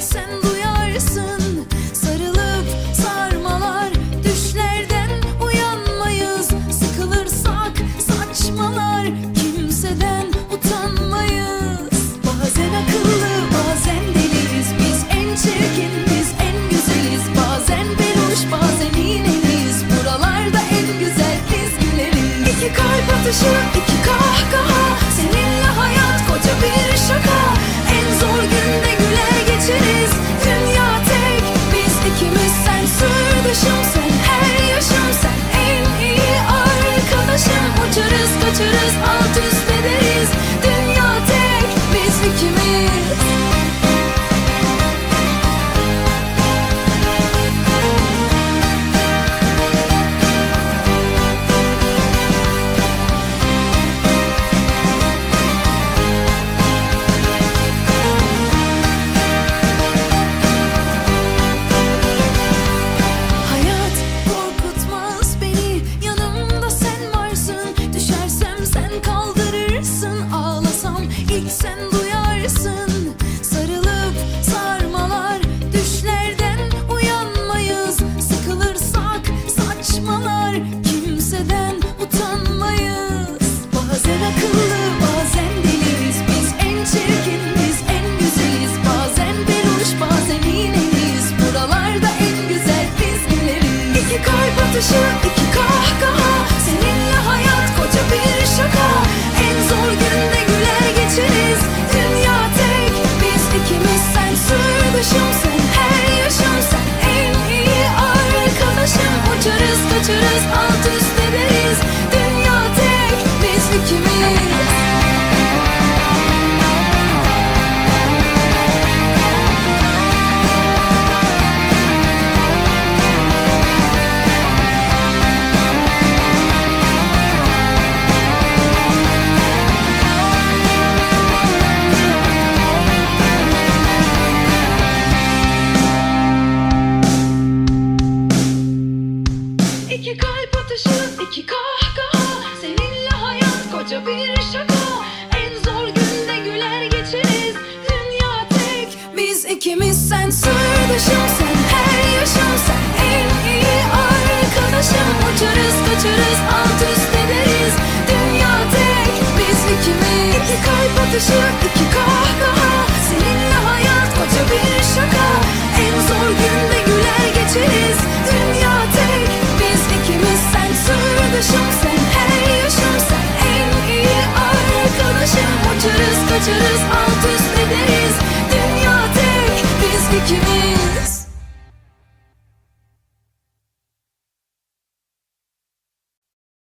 sen duyarsın Sarılıp sarmalar. Düşlerden uyanmayız Sıkılırsak saçmalar. Kimseden utanmayız. Bazen akıllı bazen deliyiz. Biz en çirkin en güzeliz. Bazen peluş bazen iğneliyiz. Buralarda en güzel güleriz İki kalp atışı sen duyarsın. Sarılıp sarmalar Düşlerden uyanmayız. Sıkılırsak saçmalar Kimseden utanmayız. Bazen akıllı bazen deliyiz. Biz en çirkin en güzeliz Bazen peluş bazen iğneliyiz. Buralarda en güzel biz güleriz İki kalp Uçarız kaçarız iki kahkaha Seninle hayat koca bir şaka. En zor günde güler geçeriz. Dünya tek. Biz ikimiz sen sırdaşım Sen her yaşım Sen. En iyi arkadaşım Uçarız kaçarız alt üst ederiz. Dünya tek. Biz ikimiz. İki kalp atışı, iki kahkaha